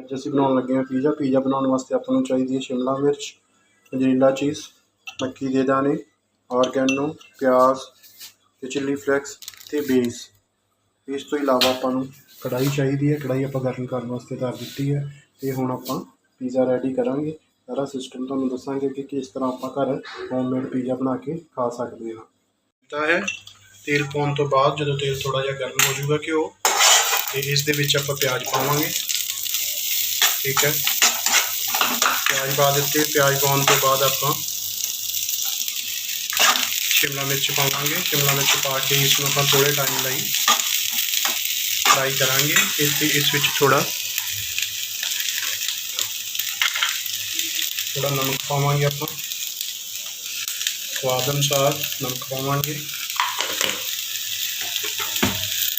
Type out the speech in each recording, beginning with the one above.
ਅੱਜ ਅਸੀਂ ਬਣਾਉਣ ਲੱਗੇ ਹਾਂ ਪੀਜ਼ਾ। ਪੀਜ਼ਾ ਬਣਾਉਣ ਵਾਸਤੇ ਆਪਾਂ ਨੂੰ ਚਾਹੀਦੀ ਹੈ ਸ਼ਿਮਲਾ ਮਿਰਚ ਮੋਜ਼ਰੇਲਾ ਚੀਜ਼, ਮੱਕੀ ਦੇ ਦਾਣੇ ਆਰਗੈਨੋ ਪਿਆਜ਼ ਅਤੇ ਚਿੱਲੀ ਫਲੈਕਸ ਅਤੇ ਬੇਸ। ਇਸ ਤੋਂ ਇਲਾਵਾ ਆਪਾਂ ਨੂੰ ਕੜਾਹੀ ਚਾਹੀਦੀ ਹੈ। ਕੜਾਹੀ ਆਪਾਂ ਗਰਮ ਕਰਨ ਵਾਸਤੇ ਧਰ ਦਿੱਤੀ ਹੈ ਅਤੇ ਹੁਣ ਆਪਾਂ ਪੀਜ਼ਾ ਰੈਡੀ ਕਰਾਂਗੇ। ਸਾਰਾ ਸਿਸਟਮ ਤੁਹਾਨੂੰ ਦੱਸਾਂਗੇ ਕਿ ਕਿਸ ਤਰ੍ਹਾਂ ਆਪਾਂ ਘਰ ਹੋਮਮੇਡ ਪੀਜ਼ਾ ਬਣਾ ਕੇ ਖਾ ਸਕਦੇ ਹਾਂ। ਤਾਂ ਹੈ। ਤੇਲ ਪਾਉਣ ਤੋਂ ਬਾਅਦ ਜਦੋਂ ਤੇਲ ਥੋੜਾ ਜਿਹਾ ਗਰਮ ਹੋ ਜਾਊਗਾ ਘਿਓ, ਤੇ ਇਸ ਦੇ ਵਿੱਚ ਆਪਾਂ ਪਿਆਜ਼ ਪਾਵਾਂਗੇ। ਠੀਕ ਹੈ ਪਿਆਜ਼ ਪਾ ਦਿੱਤੇ ਪਿਆਜ਼ ਪਾਉਣ ਤੋਂ ਬਾਅਦ ਆਪਾਂ ਸ਼ਿਮਲਾ ਮਿਰਚ ਪਾਵਾਂਗੇ ਸ਼ਿਮਲਾ ਮਿਰਚ ਪਾ ਕੇ ਇਸ ਨੂੰ ਆਪਾਂ ਥੋੜੇ ਟਾਈਮ ਲਈ ਫਰਾਈ ਕਰਾਂਗੇ ਇਸ ਤੇ ਇਸ ਵਿੱਚ ਥੋੜਾ ਥੋੜਾ ਨਮਕ ਪਾਵਾਂਗੇ ਆਪਾਂ ਸਵਾਦ ਅਨੁਸਾਰ ਨਮਕ ਪਾਵਾਂਗੇ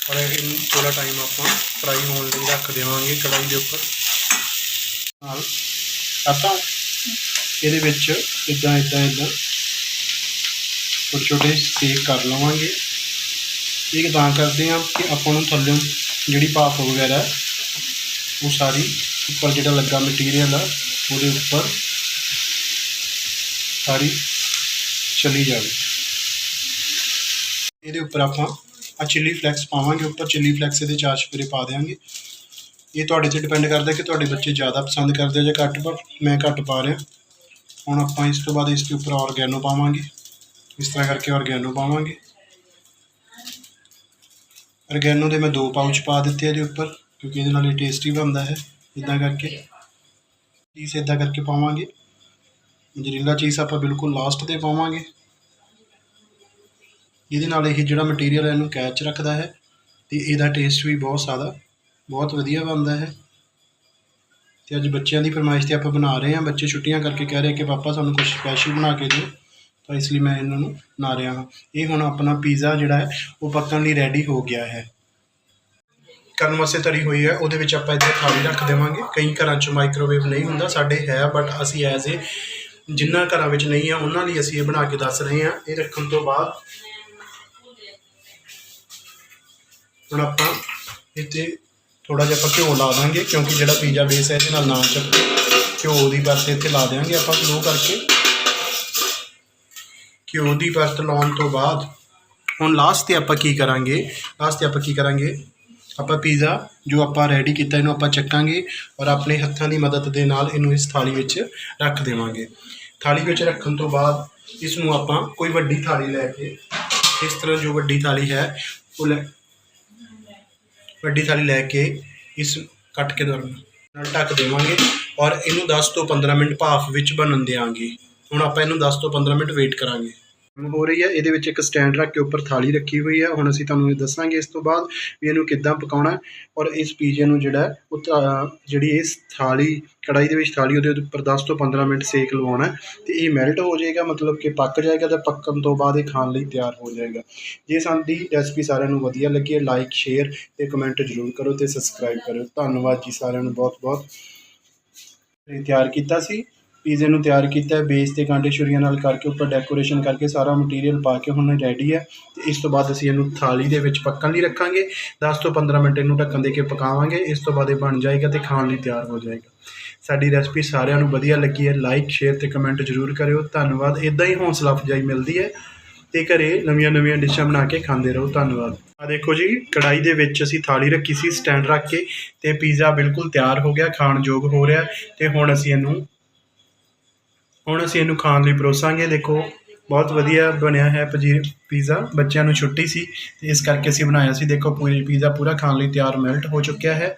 ਔਰ ਇਹਨੂੰ ਥੋੜਾ ਟਾਈਮ ਆਪਾਂ ਫਰਾਈ ਹੋਣ ਲਈ ਰੱਖ ਦੇਵਾਂਗੇ ਕੜਾਈ ਦੇ ਉੱਪਰ ਨਾਲ ਆਪਾਂ ਇਹਦੇ ਵਿੱਚ ਇਦਾਂ ਇਦਾਂ ਇਦਾਂ ਛੋਟੇ ਛੋਟੇ ਸੇਕ ਕਰ ਲਵਾਂਗੇ। ਇਹ ਤਾਂ ਕਰਦੇ ਹਾਂ ਕਿ ਆਪਾਂ ਨੂੰ ਥੱਲੇ ਜਿਹੜੀ ਭਾਫ ਵਗੈਰਾ ਉਹ ਸਾਰੀ ਉੱਪਰ ਜਿਹੜਾ ਲੱਗਾ ਮਟੀਰੀਅਲ ਆ, ਉਹਦੇ ਉੱਪਰ ਸਾਰੀ ਚਲੀ ਜਾਵੇ। ਇਹਦੇ ਉੱਪਰ ਆਪਾਂ ਆ ਚਿੱਲੀ ਫਲੈਕਸ ਪਾਵਾਂਗੇ। ਉੱਪਰ ਚਿੱਲੀ ਫਲੈਕਸ ਇਹਦੇ ਚਾਰ ਛਪਰੇ ਪਾ ਦੇਵਾਂਗੇ ਇਹ ਤੁਹਾਡੇ ਤੇ ਡਿਪੈਂਡ ਕਰਦਾ ਕਿ ਤੁਹਾਡੇ ਬੱਚੇ ਜ਼ਿਆਦਾ ਪਸੰਦ ਕਰਦੇ ਆ ਜਾਂ ਘੱਟ ਪਰ ਮੈਂ ਘੱਟ ਪਾ ਰਿਹਾ। ਹੁਣ ਆਪਾਂ ਇਸ ਤੋਂ ਬਾਅਦ ਇਸ ਦੇ ਉੱਪਰ ਆਰਗੈਨੋ ਪਾਵਾਂਗੇ। ਇਸ ਤਰ੍ਹਾਂ ਕਰਕੇ ਆਰਗੈਨੋ ਪਾਵਾਂਗੇ। ਆਰਗੈਨੋ ਦੇ ਮੈਂ ਦੋ ਪਾਊਚ ਪਾ ਦਿੱਤੇ ਇਹਦੇ ਉੱਪਰ, ਕਿਉਂਕਿ ਇਹਦੇ ਨਾਲ ਇਹ ਟੇਸਟੀ ਬਣਦਾ ਹੈ ਇਦਾਂ ਕਰਕੇ। ਚੀਜ਼ ਇਦਾਂ ਕਰਕੇ ਪਾਵਾਂਗੇ। ਮੋਜ਼ਰੇਲਾ ਚੀਜ਼ ਆਪਾਂ ਬਿਲਕੁਲ ਲਾਸਟ ਤੇ ਪਾਵਾਂਗੇ। ਇਹਦੇ ਨਾਲ ਇਹ ਜਿਹੜਾ ਮਟੀਰੀਅਲ ਹੈ ਇਹਨੂੰ ਕੈਚ ਰੱਖਦਾ ਹੈ, ਤੇ ਇਹਦਾ ਟੇਸਟ ਵੀ ਬਹੁਤ ਜ਼ਿਆਦਾ ਬਹੁਤ ਵਧੀਆ ਬਣਦਾ ਹੈ। ਤੇ ਅੱਜ ਬੱਚਿਆਂ ਦੀ ਫਰਮਾਇਸ਼ ਤੇ ਆਪਾਂ ਬਣਾ ਰਹੇ ਹਾਂ। ਬੱਚੇ ਛੁੱਟੀਆਂ ਕਰਕੇ ਕਹਿ ਰਹੇ ਕਿ ਪਾਪਾ ਸਾਨੂੰ ਕੁਝ ਸਪੈਸ਼ਲ ਬਣਾ ਕੇ ਦਿਓ। ਤਾਂ ਇਸ ਲਈ ਮੈਂ ਇਹਨਾਂ ਨੂੰ ਬਣਾ ਰਿਹਾ ਹਾਂ। ਇਹ ਹੁਣ ਆਪਣਾ ਪੀਜ਼ਾ ਜਿਹੜਾ ਹੈ, ਉਹ ਪੱਕਣ ਲਈ ਰੈਡੀ ਹੋ ਗਿਆ ਹੈ। ਕਰਨ ਵਾਸਤੇ ਤਰੀ ਹੋਈ ਹੈ। ਉਹਦੇ ਵਿੱਚ ਆਪਾਂ ਇੱਥੇ ਥਾਲੀ ਰੱਖ ਦੇਵਾਂਗੇ। ਕਈ ਘਰਾਂ 'ਚ ਮਾਈਕ੍ਰੋਵੇਵ ਨਹੀਂ ਹੁੰਦਾ, ਸਾਡੇ ਹੈ ਬਟ ਅਸੀਂ ਐਜ਼ ਏ ਜਿਨ੍ਹਾਂ ਘਰਾਂ ਵਿੱਚ ਨਹੀਂ ਹੈ ਉਹਨਾਂ ਲਈ ਅਸੀਂ ਇਹ ਬਣਾ ਕੇ ਦੱਸ ਰਹੇ ਹਾਂ। ਇਹ ਰੱਖਣ ਤੋਂ ਬਾਅਦ ਹੁਣ ਆਪਾਂ ਇੱਥੇ ਥੋੜਾ ਜਿਹਾ ਆਪਾਂ ਘਿਓ ਲਾ ਦਾਂਗੇ, ਕਿਉਂਕਿ ਜਿਹੜਾ ਪੀਜ਼ਾ ਬੇਸ ਹੈ ਇਹਦੇ ਨਾਲ ਨਾ ਚੱਪੇ ਘਿਓ ਦੀ ਪਰਤ ਇੱਥੇ ਲਾ ਦੇਵਾਂਗੇ ਆਪਾਂ ਸਲੋ ਕਰਕੇ। ਘਿਓ ਦੀ ਪਰਤ ਲਾਉਣ ਤੋਂ ਬਾਅਦ ਹੁਣ ਲਾਸਟ ਤੇ ਆਪਾਂ ਕੀ ਕਰਾਂਗੇ ਲਾਸਟ ਤੇ ਆਪਾਂ ਕੀ ਕਰਾਂਗੇ? ਆਪਾਂ ਪੀਜ਼ਾ ਜੋ ਆਪਾਂ ਰੈਡੀ ਕੀਤਾ ਇਹਨੂੰ ਆਪਾਂ ਚੱਕਾਂਗੇ ਔਰ ਆਪਣੇ ਹੱਥਾਂ ਦੀ ਮਦਦ ਦੇ ਨਾਲ ਇਹਨੂੰ ਇਸ ਥਾਲੀ ਵਿੱਚ ਰੱਖ ਦੇਵਾਂਗੇ। ਥਾਲੀ ਵਿੱਚ ਰੱਖਣ ਤੋਂ ਬਾਅਦ ਇਸ ਨੂੰ ਆਪਾਂ ਕੋਈ ਵੱਡੀ ਥਾਲੀ ਲੈ ਕੇ, ਇਸ ਤਰ੍ਹਾਂ ਜੋ ਵੱਡੀ ਥਾਲੀ ਹੈ, ਉਹ ਲੈ ਵੱਡੀ ਥਾਲੀ ਲੈ ਕੇ ਇਸ ਕੱਟ ਕੇ ਦੌਰਾਨ ਨਾਲ ਢੱਕ ਦੇਵਾਂਗੇ ਔਰ ਇਹਨੂੰ 10 ਤੋਂ 15 ਮਿੰਟ ਭਾਫ ਵਿੱਚ ਬਣਨ ਦੇਵਾਂਗੇ ਹੁਣ ਆਪਾਂ ਇਹਨੂੰ 10 ਤੋਂ 15 ਮਿੰਟ ਵੇਟ ਕਰਾਂਗੇ। ਹੋ ਰਹੀ ਹੈ। ਇਹਦੇ ਵਿੱਚ ਇੱਕ ਸਟੈਂਡ ਰੱਖ ਕੇ ਉੱਪਰ ਥਾਲੀ ਰੱਖੀ ਹੋਈ ਹੈ। ਹੁਣ ਅਸੀਂ ਤੁਹਾਨੂੰ ਇਹ ਦੱਸਾਂਗੇ ਇਸ ਤੋਂ ਬਾਅਦ ਵੀ ਇਹਨੂੰ ਕਿੱਦਾਂ ਪਕਾਉਣਾ ਔਰ ਇਸ ਪੀਜ਼ੇ ਨੂੰ ਜਿਹੜਾ ਉਹ ਜਿਹੜੀ ਇਸ ਥਾਲੀ ਕੜਾਈ ਦੇ ਵਿੱਚ ਥਾਲੀ, ਉਹਦੇ ਉੱਪਰ 10 ਤੋਂ 15 ਮਿੰਟ ਸੇਕ ਲਵਾਉਣਾ ਹੈ ਤੇ ਇਹ ਮੈਲਟ ਹੋ ਜਾਏਗਾ। ਮਤਲਬ ਕਿ ਪੱਕ ਜਾਏਗਾ ਤੇ ਪੱਕਣ ਤੋਂ ਬਾਅਦ ਇਹ ਖਾਣ ਲਈ ਤਿਆਰ ਹੋ ਜਾਏਗਾ। ਜੇ ਸਾਡੀ ਰੈਸਪੀ ਸਾਰਿਆਂ ਨੂੰ ਵਧੀਆ ਲੱਗੀ ਹੈ ਲਾਈਕ ਸ਼ੇਅਰ ਤੇ ਕਮੈਂਟ ਜ਼ਰੂਰ ਕਰੋ ਤੇ ਸਬਸਕ੍ਰਾਈਬ ਕਰੋ ਧੰਨਵਾਦ ਜੀ ਸਾਰਿਆਂ ਨੂੰ ਬਹੁਤ ਬਹੁਤ ਤਿਆਰ ਕੀਤਾ ਸੀ। ਪੀਜ਼ੇ ਨੂੰ ਤਿਆਰ ਕੀਤਾ ਹੈ, ਬੇਸ ਤੇ ਕਾਂਟੇ ਛੁਰੀਆਂ ਨਾਲ ਕਰਕੇ ਉੱਪਰ ਡੈਕੋਰੇਸ਼ਨ ਕਰਕੇ ਸਾਰਾ ਮਟੀਰੀਅਲ ਪਾ ਕੇ ਹੁਣ ਰੈਡੀ ਹੈ ਤੇ ਇਸ ਤੋਂ ਬਾਅਦ ਅਸੀਂ ਇਹਨੂੰ ਥਾਲੀ ਦੇ ਵਿੱਚ ਪੱਕਣ ਲਈ ਰੱਖਾਂਗੇ। 10 ਤੋਂ 15 ਮਿੰਟ ਇਹਨੂੰ ਢੱਕਣ ਦੇ ਕੇ ਪਕਾਵਾਂਗੇ। ਇਸ ਤੋਂ ਬਾਅਦ ਇਹ ਬਣ ਜਾਏਗਾ ਤੇ ਖਾਣ ਲਈ ਤਿਆਰ ਹੋ ਜਾਏਗਾ। ਸਾਡੀ ਰੈਸਪੀ ਸਾਰਿਆਂ ਨੂੰ ਵਧੀਆ ਲੱਗੀ ਹੈ ਲਾਈਕ ਸ਼ੇਅਰ ਤੇ ਕਮੈਂਟ ਜ਼ਰੂਰ ਕਰਿਓ। ਧੰਨਵਾਦ। ਇਦਾਂ ਹੀ ਹੌਸਲਾ ਅਫਜ਼ਾਈ ਮਿਲਦੀ ਹੈ ਤੇ ਘਰੇ ਨਵੀਆਂ ਨਵੀਆਂ ਡਿਸ਼ਾਂ ਬਣਾ ਕੇ ਖਾਂਦੇ ਰਹੋ। ਧੰਨਵਾਦ। ਆ ਦੇਖੋ ਜੀ ਕੜਾਈ ਦੇ ਵਿੱਚ ਅਸੀਂ ਥਾਲੀ ਰੱਖੀ ਸੀ ਸਟੈਂਡ ਰੱਖ ਕੇ ਤੇ ਪੀਜ਼ਾ ਬਿਲਕੁਲ ਤਿਆਰ ਹੋ ਗਿਆ ਖਾਣ ਯੋਗ ਹੋ ਰਿਹਾ ਤੇ ਹੁਣ ਅਸੀਂ ਇਹਨੂੰ ਹੁਣ ਅਸੀਂ ਇਹਨੂੰ ਖਾਣ ਲਈ ਪਰੋਸਾਂਗੇ। ਦੇਖੋ, ਬਹੁਤ ਵਧੀਆ ਬਣਿਆ ਹੈ ਪਜੀ ਪੀਜ਼ਾ। ਬੱਚਿਆਂ ਨੂੰ ਛੁੱਟੀ ਸੀ ਤੇ ਇਸ ਕਰਕੇ ਅਸੀਂ ਬਣਾਇਆ ਸੀ। ਦੇਖੋ ਪੂਰੀ ਪੀਜ਼ਾ ਪੂਰਾ ਖਾਣ ਲਈ ਤਿਆਰ ਮੈਲਟ ਹੋ ਚੁੱਕਿਆ ਹੈ।